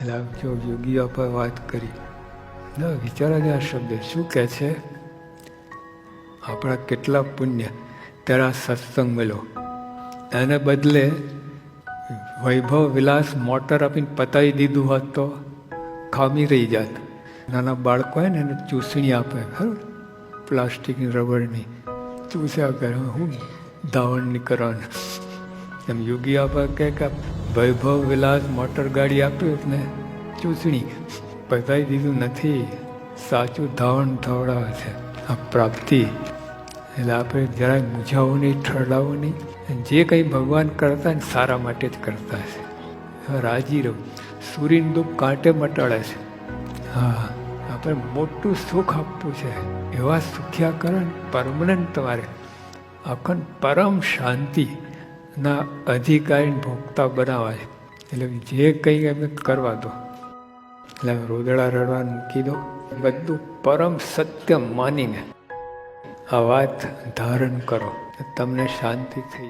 એટલે જો યોગીઓ પર વાત કરી. ના વિચારા આ શબ્દ શું કહે છે? આપણા કેટલા પુણ્ય તેરા સત્સંગ મળ્યો એને બદલે વૈભવ વિલાસ મોટર આપીને પતાવી દીધું હોત તો ખામી રહી જાત. નાના બાળકો હોય ને, એને ચૂસણી આપે, ખરું? પ્લાસ્ટિકની રબરની ચૂસ્યા કરે, હું ધાવણ નહીં કરવાનું એમ યોગી કહે કે વૈભવ વિલાસ મોટર ગાડી આપ્યું ને ચૂંટણી. પતાવી દીધું નથી. સાચું ધાવણ ધવડાવે છે. આ પ્રાપ્તિ. એટલે આપણે જરાય મૂંઝાવો નહીં ઠરડાવો નહીં જે કંઈ ભગવાન કરતા ને સારા માટે જ કરતા છે રાજી રહું. સૂર્યનું દુઃખ કાંટે મટાડે છે. હા, આપણે મોટું સુખ આપવું છે. એવા સુખ્યા કરણ પરમનન્ટ તમારે. અખંડ પરમ શાંતિ. ના અધિકારી ભોગતા બનાવવા છે. એટલે જે કંઈ એમને કરવા દો. એટલે રોદડા રડવા મૂકી દો. બધું પરમ સત્ય માનીને આ વાત ધારણ કરો. તમને શાંતિ થઈ